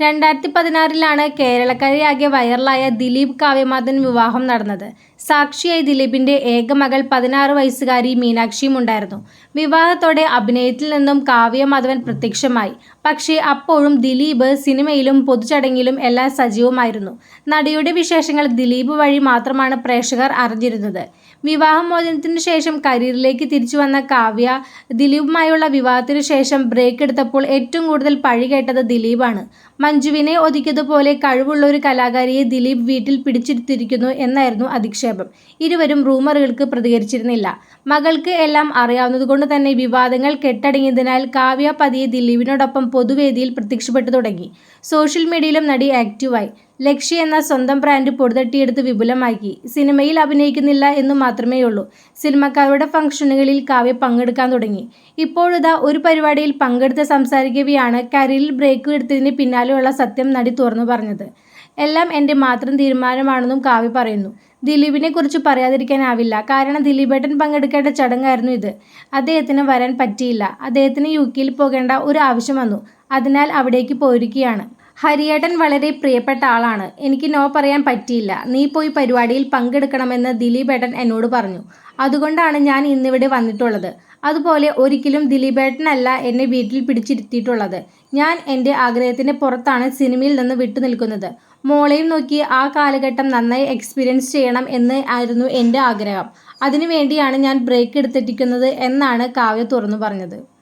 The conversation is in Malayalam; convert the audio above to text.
രണ്ടായിരത്തി പതിനാറിലാണ് കേരളക്കരയാകെ വൈറലായ ദിലീപ് കാവ്യമാധവൻ വിവാഹം നടന്നത്. സാക്ഷിയായി ദിലീപിന്റെ ഏക മകൾ പതിനാറ് വയസ്സുകാരി മീനാക്ഷിയും ഉണ്ടായിരുന്നു. വിവാഹത്തോടെ അഭിനയത്തിൽ നിന്നും കാവ്യമാധവൻ പ്രത്യക്ഷമായി. പക്ഷേ അപ്പോഴും ദിലീപ് സിനിമയിലും പൊതുചടങ്ങിലും എല്ലാം സജീവമായിരുന്നു. നടിയുടെ വിശേഷങ്ങൾ ദിലീപ് വഴി മാത്രമാണ് പ്രേക്ഷകർ അറിഞ്ഞിരുന്നത്. വിവാഹമോചനത്തിനു ശേഷം കരിയറിലേക്ക് തിരിച്ചു വന്ന കാവ്യ ദിലീപുമായുള്ള വിവാഹത്തിനു ശേഷം ബ്രേക്ക് എടുത്തപ്പോൾ ഏറ്റവും കൂടുതൽ പഴി കേട്ടത് ദിലീപാണ്. മഞ്ജുവിനെ ഒതുക്കിയതുപോലെ കഴിവുള്ള ഒരു കലാകാരിയെ ദിലീപ് വീട്ടിൽ പിടിച്ചിരുത്തിയിരിക്കുന്നു എന്നായിരുന്നു അധിക്ഷേപം. ഇരുവരും റൂമറുകൾക്ക് പ്രതികരിച്ചിരുന്നില്ല. മകൾക്ക് എല്ലാം അറിയാവുന്നതുകൊണ്ട് തന്നെ വിവാദങ്ങൾ കെട്ടടങ്ങിയതിനാൽ കാവ്യ പതിയെ ദിലീപിനോടൊപ്പം പൊതുവേദിയിൽ പ്രത്യക്ഷപ്പെട്ടു തുടങ്ങി. സോഷ്യൽ മീഡിയയിലും നടി ആക്റ്റീവായി ലക്ഷ്യ എന്ന സ്വന്തം ബ്രാൻഡ് പൊടുതട്ടിയെടുത്ത് വിപുലമാക്കി. സിനിമയിൽ അഭിനയിക്കുന്നില്ല എന്ന് മാത്രമേ ഉള്ളൂ സിനിമക്കാരുടെ ഫംഗ്ഷനുകളിൽ കാവ്യ പങ്കെടുക്കാൻ തുടങ്ങി. ഇപ്പോഴിതാ ഒരു പരിപാടിയിൽ പങ്കെടുത്ത് സംസാരിക്കവെയാണ് കരിയറിൽ ബ്രേക്ക് എടുത്തതിന് പിന്നാലെയുള്ള സത്യം നടി തുറന്നു പറഞ്ഞത്. എല്ലാം എന്റെ മാത്രം തീരുമാനമാണെന്നും കാവ്യ പറയുന്നു. ദിലീപിനെ കുറിച്ച് പറയാതിരിക്കാനാവില്ല. കാരണം ദിലീപേട്ടൻ പങ്കെടുക്കേണ്ട ചടങ്ങായിരുന്നു ഇത്. അദ്ദേഹത്തിന് വരാൻ പറ്റിയില്ല. അദ്ദേഹത്തിന് യു കെയിൽ പോകേണ്ട ഒരു ആവശ്യം വന്നു. അതിനാൽ അവിടേക്ക് പോയിരിക്കുകയാണ്. ഹരിയേട്ടൻ വളരെ പ്രിയപ്പെട്ട ആളാണ്. എനിക്ക് നോ പറയാൻ പറ്റിയില്ല. നീ പോയി പരിപാടിയിൽ പങ്കെടുക്കണമെന്ന് ദിലീപേട്ടൻ എന്നോട് പറഞ്ഞു. അതുകൊണ്ടാണ് ഞാൻ ഇന്നിവിടെ വന്നിട്ടുള്ളത്. അതുപോലെ ഒരിക്കലും ദിലീപേട്ടനല്ല എന്നെ വീട്ടിൽ പിടിച്ചിരുത്തിയിട്ടുള്ളത്. ഞാൻ എന്റെ ആഗ്രഹത്തിന് പുറത്താണ് സിനിമയിൽ നിന്ന് വിട്ടുനിൽക്കുന്നത് മോളെയും നോക്കി ആ കാലഘട്ടം നന്നായി എക്സ്പീരിയൻസ് ചെയ്യണം എന്ന് ആയിരുന്നു എന്റെ ആഗ്രഹം. അതിനുവേണ്ടിയാണ് ഞാൻ ബ്രേക്ക് എടുത്തിരിക്കുന്നത് എന്നാണ് കാവ്യ തുറന്നു പറഞ്ഞത്.